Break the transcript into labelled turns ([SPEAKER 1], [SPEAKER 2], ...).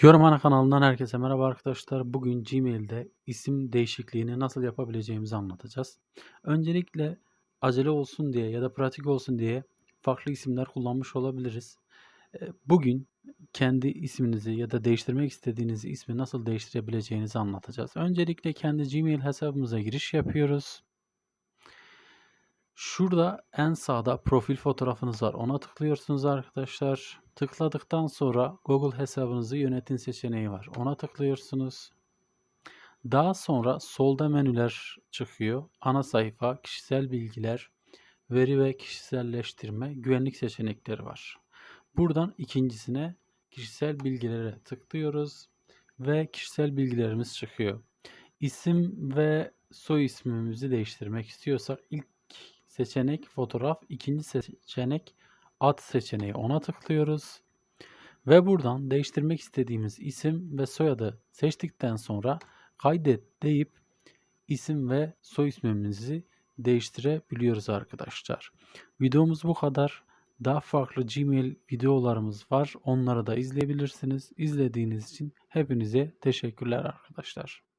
[SPEAKER 1] Yorum Ana kanalından herkese merhaba arkadaşlar. Bugün Gmail'de isim değişikliğini nasıl yapabileceğimizi anlatacağız. Öncelikle acele olsun diye ya da pratik olsun diye farklı isimler kullanmış olabiliriz. Eee, Bugün kendi isminizi ya da değiştirmek istediğiniz ismi nasıl değiştirebileceğinizi anlatacağız. Öncelikle kendi Gmail hesabımıza giriş yapıyoruz. Şurada en sağda profil fotoğrafınız var. Ona tıklıyorsunuz arkadaşlar. Tıkladıktan sonra Google hesabınızı yönetin seçeneği var. Ona tıklıyorsunuz. Daha sonra solda menüler çıkıyor. Ana sayfa, kişisel bilgiler, veri ve kişiselleştirme, güvenlik seçenekleri var. Buradan ikincisine kişisel bilgilere tıklıyoruz ve kişisel bilgilerimiz çıkıyor. İsim ve soy ismimizi değiştirmek istiyorsak ilk seçenek fotoğraf, ikinci seçenek ad seçeneği ona tıklıyoruz. Ve buradan değiştirmek istediğimiz isim ve soyadı seçtikten sonra kaydet deyip isim ve soy ismimizi değiştirebiliyoruz arkadaşlar. Videomuz bu kadar. Daha farklı Gmail videolarımız var. Onları da izleyebilirsiniz. İzlediğiniz için hepinize teşekkürler arkadaşlar.